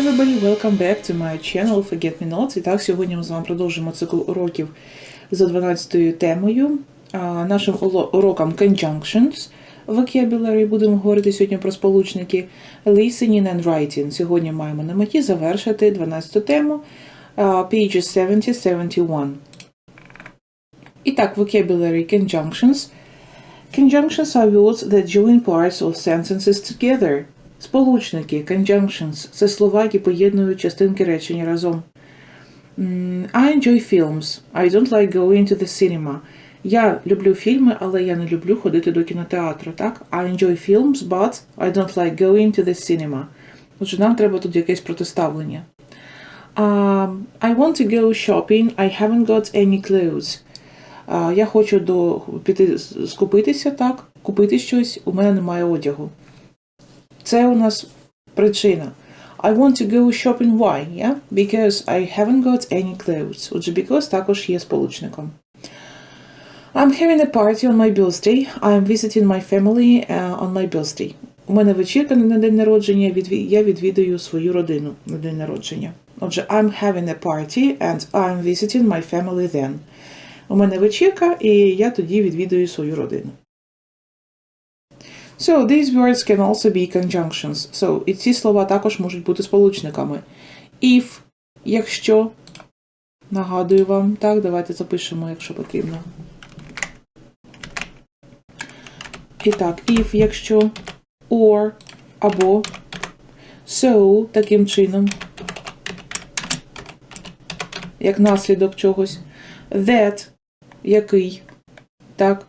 everybody, welcome back to my channel Forget Me Not. І так, сьогодні ми з вами продовжимо цикл уроків за 12 темою. А, Нашим урокам Conjunctions Vocabulary будемо говорити сьогодні про сполучники Listening and Writing. Сьогодні маємо на меті завершити 12 тему pages 70-71. І так, Vocabulary Conjunctions. Conjunctions are words that join parts of sentences together. Сполучники, conjunctions – це слова, які поєднують частинки речення разом. I enjoy films. I don't like going to the cinema. Я люблю фільми, але я не люблю ходити до кінотеатру, так? I enjoy films, but I don't like going to the cinema. Отже, нам треба тут якесь протиставлення. Um, I want to go shopping. I haven't got any clothes. А, я хочу до, піти скупитися, так, купити щось, у мене немає одягу. Це у нас причина. I want to go shopping why, yeah? Because I haven't got any clothes. Отже, because також є сполучником. I'm having a party on my birthday. I'm visiting my family uh, on my birthday. У мене вечірка на день народження, я відвідую свою родину на день народження. Отже, I'm having a party and I'm visiting my family then. У мене вечірка, і я тоді відвідую свою родину. So, these words can also be conjunctions. So, і ці слова також можуть бути сполучниками. If, якщо, нагадую вам, так, давайте запишемо, якщо потрібно. І так, if, якщо, or, або, so, таким чином, як наслідок чогось, that, який, так,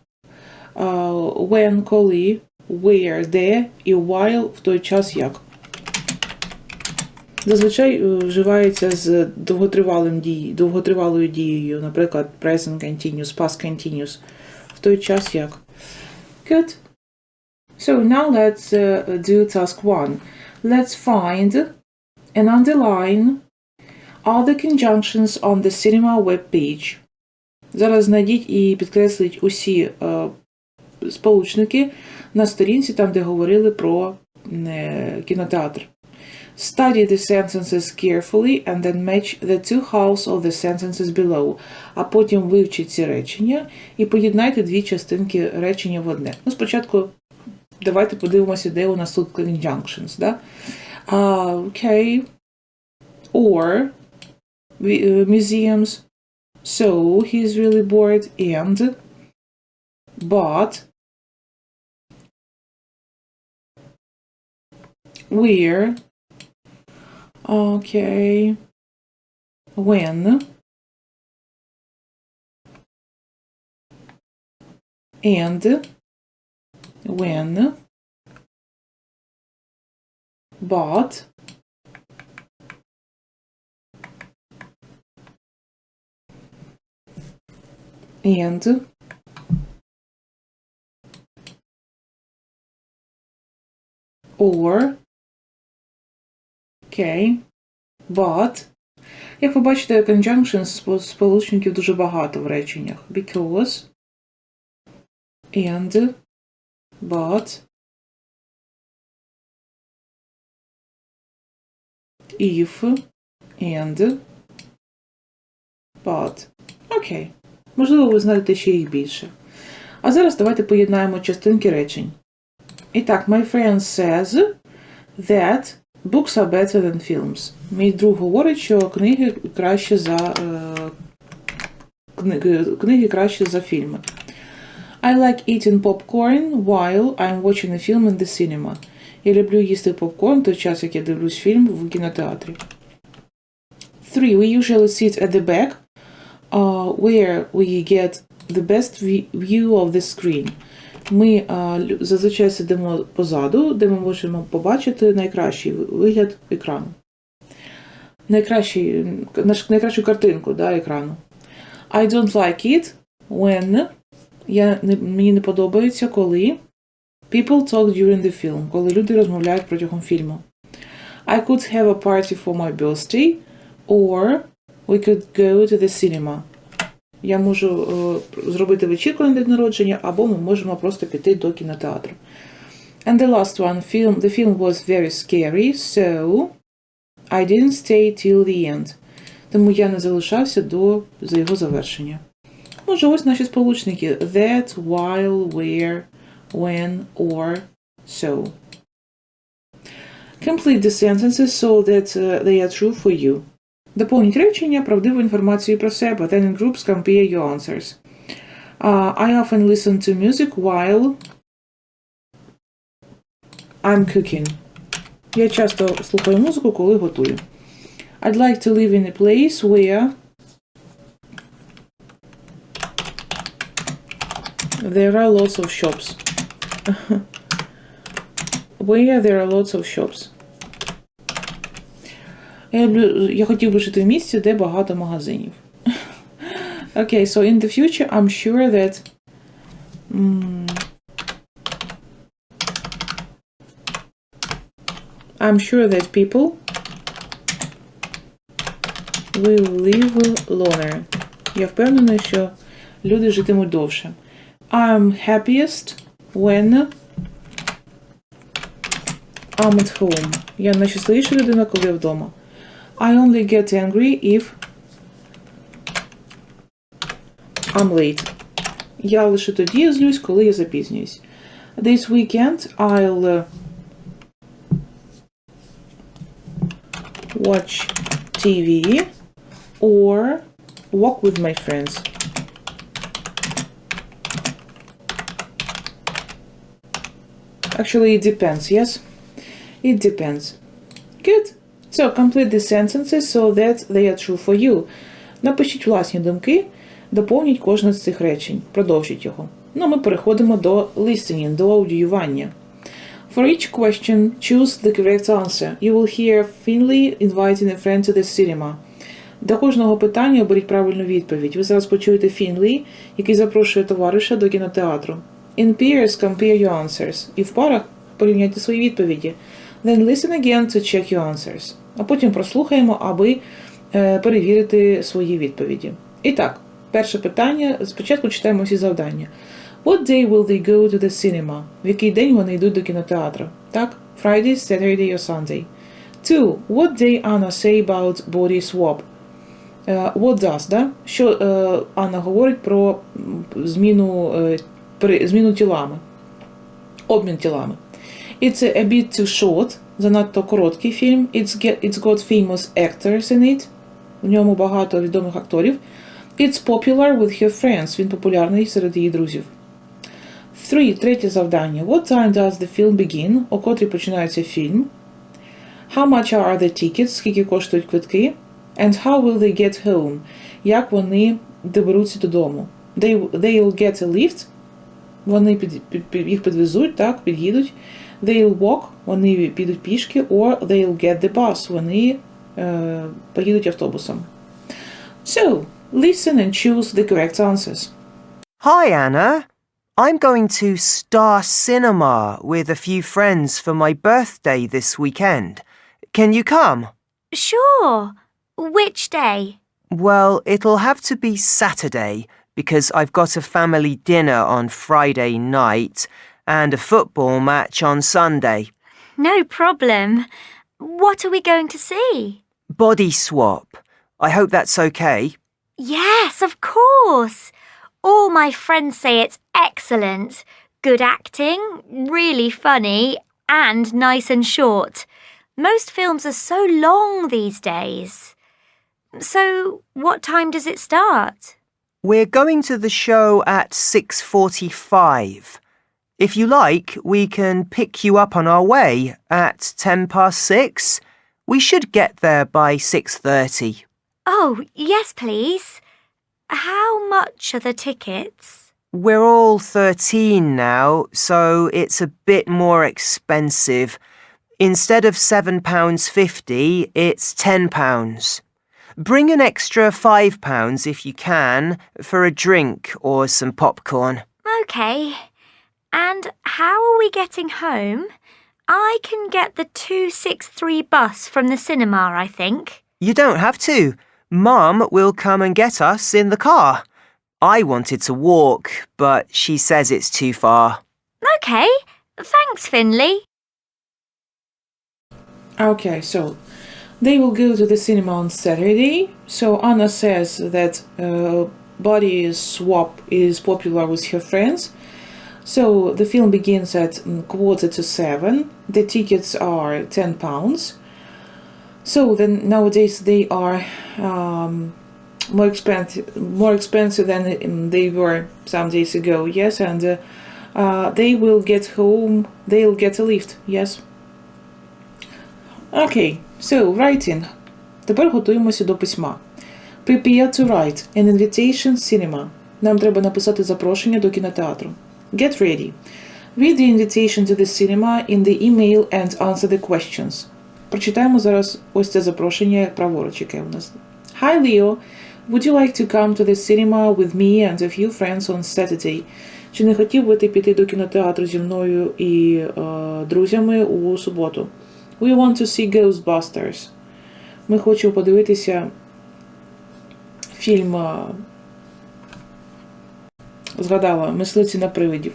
when, коли, where, де і while в той час як. Зазвичай е, вживається з довготривалим дії, довготривалою дією, наприклад, present continuous, past continuous, в той час як. Good. So now let's uh, do task one. Let's find and underline all the conjunctions on the cinema web page. Зараз знайдіть і підкресліть усі е, сполучники на сторінці, там, де говорили про е, кінотеатр. Study the sentences carefully and then match the two halves of the sentences below. А потім вивчіть ці речення і поєднайте дві частинки речення в одне. Ну, спочатку давайте подивимося, де у нас тут conjunctions. Да? Uh, okay. Or uh, museums. So he's really bored and but where okay. When? And? When? But and? Or okay but як ви бачите, conjunctions спо- сполучників дуже багато в реченнях. Because and but if and but. Окей. Можливо, ви знаєте ще їх більше. А зараз давайте поєднаємо частинки речень. І так, my friend says that books are better than films. Мій друг говорить, що книги краще за е, книги, книги краще за фільми. I like eating popcorn while I'm watching a film in the cinema. Я люблю їсти попкорн в той час, як я дивлюсь фільм в кінотеатрі. 3. We usually sit at the back, uh, where we get the best view of the screen. Ми зазвичай сидимо позаду, де ми можемо побачити найкращий вигляд екрану. Найкращий, найкращу картинку да, екрану. I don't like it when я не, мені не подобається, коли people talk during the film, коли люди розмовляють протягом фільму. I could have a party for my birthday, or we could go to the cinema. Я можу е, зробити вечірку на день народження, або ми можемо просто піти до кінотеатру. And the last one, film, the film was very scary, so I didn't stay till the end. Тому я не залишався до за його завершення. Може, ось наші сполучники that, while, where, when, or, so. Complete the sentences so that uh, they are true for you. Доповніть речення правдивою інформацією про себе. Then in groups compare your answers. Uh, I often listen to music while I'm cooking. Я часто слухаю музику, коли готую. I'd like to live in a place where there are lots of shops. where there are lots of shops. Я, люблю, я хотів би жити в місті, де багато магазинів. okay, so in the future, I'm sure that mm, I'm sure that people will live longer. Я впевнена, що люди житимуть довше. I'm happiest when I'm at home. Я найщасливіша людина, коли я вдома. I only get angry if I'm late. Я лише тоді злюсь, коли я запізнююсь. This weekend I'll uh, watch TV or walk with my friends. Actually, it depends, yes? It depends. Good. So, complete the sentences so that they are true for you. Напишіть власні думки, доповніть кожне з цих речень, продовжіть його. Ну, ми переходимо до listening, до аудіювання. For each question, choose the correct answer. You will hear Finley inviting a friend to the cinema. До кожного питання оберіть правильну відповідь. Ви зараз почуєте Фінлі, який запрошує товариша до кінотеатру. In pairs, compare your answers. І в парах порівняйте свої відповіді. Then listen again to check your answers. А потім прослухаємо, аби е, перевірити свої відповіді. І так, перше питання. Спочатку читаємо всі завдання. What day will they go to the cinema? В який день вони йдуть до кінотеатру? Так? Friday, Saturday or Sunday. Two. What day Anna say about body swap? Uh, what does, да? Що uh, Анна говорить про зміну, зміну тілами? Обмін тілами. It's a bit too short. Занадто короткий фільм. It's, get, it's got famous actors in it. В ньому багато відомих акторів. It's popular with her friends. Він популярний серед її друзів. Three. Третє завдання. What time does the film begin? О котрій починається фільм. How much are the tickets? Скільки коштують квитки? And how will they get home? Як вони доберуться додому? They, they'll get a lift. Вони під, під, під, їх підвезуть, так, під'їдуть. They'll walk. Вони підуть пішки. Or they'll get the bus. Вони е, поїдуть автобусом. So, listen and choose the correct answers. Hi, Anna. I'm going to Star Cinema with a few friends for my birthday this weekend. Can you come? Sure. Which day? Well, it'll have to be Saturday because I've got a family dinner on Friday night and a football match on Sunday. No problem. What are we going to see? Body swap. I hope that's okay. Yes, of course. All my friends say it's excellent. Good acting, really funny, and nice and short. Most films are so long these days. So, what time does it start? We're going to the show at 6:45. If you like, we can pick you up on our way at 10 past 6. We should get there by 6:30. Oh, yes, please. How much are the tickets? We're all 13 now, so it's a bit more expensive. Instead of £7.50, it's £10. Bring an extra £5 if you can for a drink or some popcorn. Okay. And how are we getting home? I can get the 263 bus from the cinema, I think. You don't have to. Mum will come and get us in the car. I wanted to walk, but she says it's too far. Okay. Thanks, Finley. Okay, so They will go to the cinema on Saturday. So Anna says that uh, body swap is popular with her friends. So the film begins at mm, quarter to seven. The tickets are ten pounds. So then nowadays they are um, more expensive, more expensive than um, they were some days ago. Yes, and uh, uh, they will get home. They'll get a lift. Yes. Okay, so writing. Тепер готуємося до письма. Prepare to write an invitation cinema. Нам треба написати запрошення до кінотеатру. Get ready. Read the invitation to the cinema in the email and answer the questions. Прочитаємо зараз ось це запрошення праворуч, яке у нас. Hi Leo, would you like to come to the cinema with me and a few friends on Saturday? Чи не хотів би ти піти до кінотеатру зі мною і е, друзями у суботу? We want to see Ghostbusters. Ми хочемо подивитися фільм. Е, Згадала мисливці на привидів.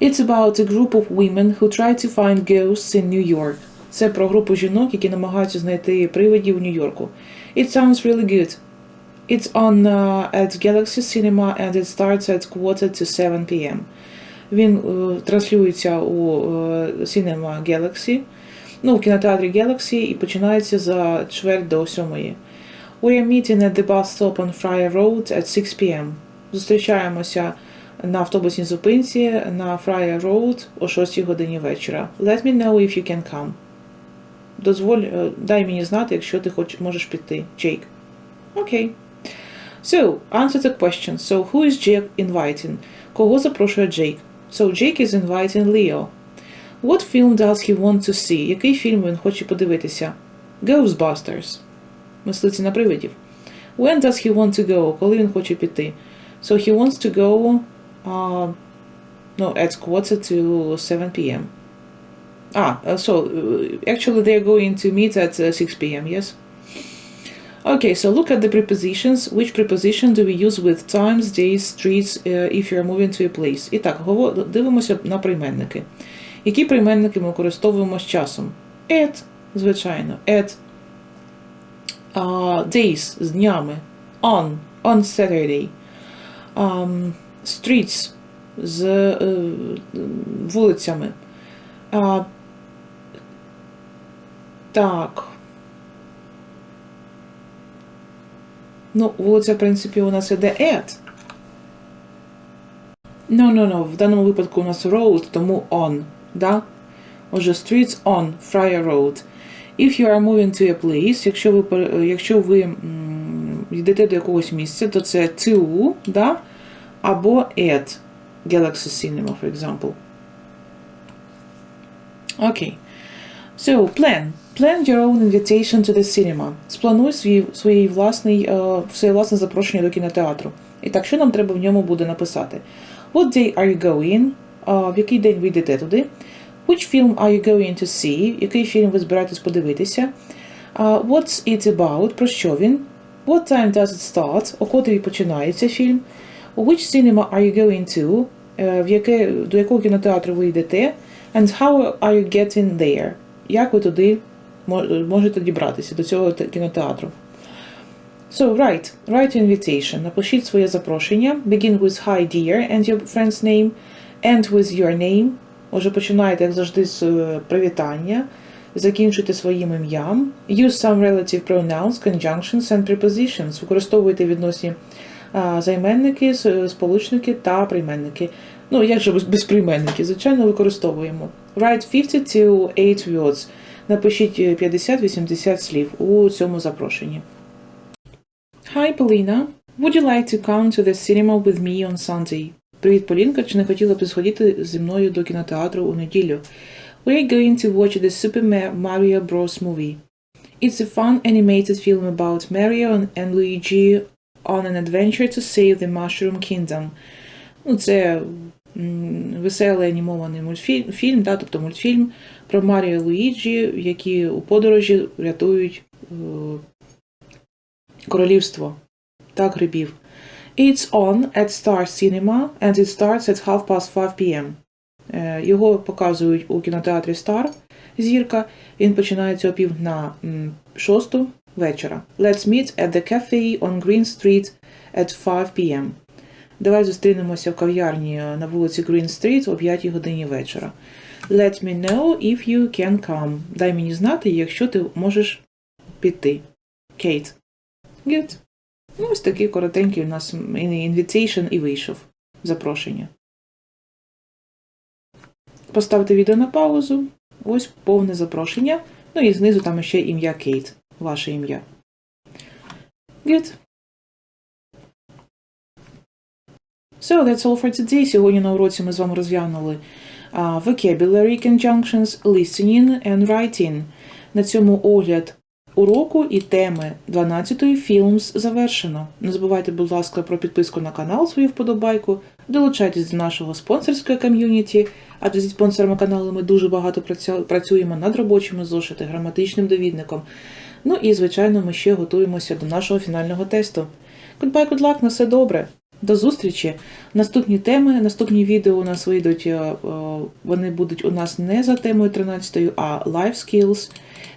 It's about a group of women who try to find ghosts in New York. Це про групу жінок, які намагаються знайти привидів у Нью-Йорку. It sounds really good. It's on uh, at Galaxy Cinema and it starts at quarter to 7 p.m. Він е, транслюється у е, Cinema Galaxy, ну, в кінотеатрі Galaxy і починається за чверть до сьомої. We are meeting at the bus stop on Friar Road at 6 p.m. Зустрічаємося на автобусній зупинці на Friar Road о 6 годині вечора. Let me know if you can come. Дозволь, е, дай мені знати, якщо ти хоч, можеш піти. Jake. Окей. So, answer the question. So, who is Jake inviting? Кого запрошує Jake? So, Jake is inviting Leo. What film does he want to see? Який фільм він хоче подивитися? Ghostbusters. Мислиці на привидів. When does he want to go? Коли він хоче піти? So, he wants to go uh, no, at quarter to 7 p.m. Ah, uh, so uh, actually they're going to meet at uh, 6 p.m., yes? Okay, so look at the prepositions. Which preposition do we use with times, days, streets uh, if you're moving to a place? І так, гово- дивимося на прийменники. Які прийменники ми використовуємо з часом? At, звичайно, at uh, days з днями, on, on Saturday, um, streets з е, вулицями. А, так. Ну, вулиця, в принципі, у нас іде at. No, no, no. В даному випадку у нас road, тому on. Да? Отже, streets on Friar Road. If you are moving to a place, якщо ви, якщо ви м, йдете до якогось місця, то це to, да? Або at Galaxy Cinema, for example. Okay. So, plan. Plan your own invitation to the cinema. Сплануй свій, свій власний, е, своє власне запрошення до кінотеатру. І так, що нам треба в ньому буде написати? What day are you going? Е, в який день ви йдете туди? Which film are you going to see? Який фільм ви збираєтесь подивитися? Uh, what's it about? Про що він? What time does it start? О котрій починається фільм? Which cinema are you going to? Е, в яке, до якого кінотеатру ви йдете? And how are you getting there? Як ви туди можете дібратися до цього кінотеатру? So, write. Write your invitation. Напишіть своє запрошення. Begin with hi dear and your friend's name. End with your name. Отже, починаєте, як завжди, з е, привітання. Закінчуйте своїм ім'ям. Use some relative pronouns, conjunctions and prepositions. Використовуйте відносні займенники, сполучники та прийменники. Ну, як же без, прийменників? Звичайно, використовуємо. Write 50 to 8 words. Напишіть е, 50-80 слів у цьому запрошенні. Hi, Поліна. Would you like to come to the cinema with me on Sunday? Привіт, Полінка. Чи не хотіла б сходити зі мною до кінотеатру у неділю? We're going to watch the Super Mario Bros. movie. It's a fun animated film about Mario and Luigi on an adventure to save the Mushroom Kingdom. Ну, це веселий анімований мультфільм, фільм, да, тобто мультфільм про Маріо і Луїджі, які у подорожі рятують е, королівство та грибів. It's on at Star Cinema and it starts at half past 5 p.m. Е, Його показують у кінотеатрі Star Зірка. Він починається о пів на 6 вечора. Let's meet at the cafe on Green Street at 5 p.m. Давай зустрінемося в кав'ярні на вулиці Green Street о 5 годині вечора. Let me know if you can come. Дай мені знати, якщо ти можеш піти. Кейт. Good. Ну, ось такий коротенький у нас invitation і вийшов. Запрошення. Поставте відео на паузу. Ось повне запрошення. Ну і знизу там ще ім'я Кейт. Ваше ім'я. Good. So, that's all for today. Сьогодні на уроці ми з вами розглянули uh, vocabulary conjunctions, listening and writing. На цьому огляд уроку і теми 12-ї Films завершено. Не забувайте, будь ласка, про підписку на канал, свою вподобайку. Долучайтесь до нашого спонсорського ком'юніті, адже зі спонсорами каналу ми дуже багато працюємо над робочими зошити, граматичним довідником. Ну і, звичайно, ми ще готуємося до нашого фінального тесту. Goodbye, good luck, на все добре. До зустрічі. Наступні теми, наступні відео у нас вийдуть. е, е, Вони будуть у нас не за темою 13, а Life Skills.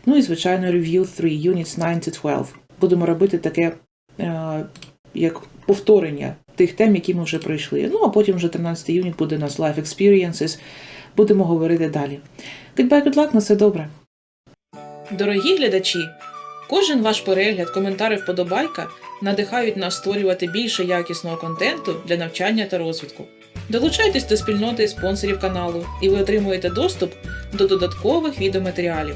Ну і, звичайно, Review 3, Units 9 to 12. Будемо робити таке е, як повторення тих тем, які ми вже пройшли. Ну, а потім вже 13 юніт буде у нас Life Experiences. Будемо говорити далі. Goodbye, good luck, на все добре. Дорогі глядачі, кожен ваш перегляд, коментар і вподобайка надихають нас створювати більше якісного контенту для навчання та розвитку. Долучайтесь до спільноти спонсорів каналу, і ви отримуєте доступ до додаткових відеоматеріалів.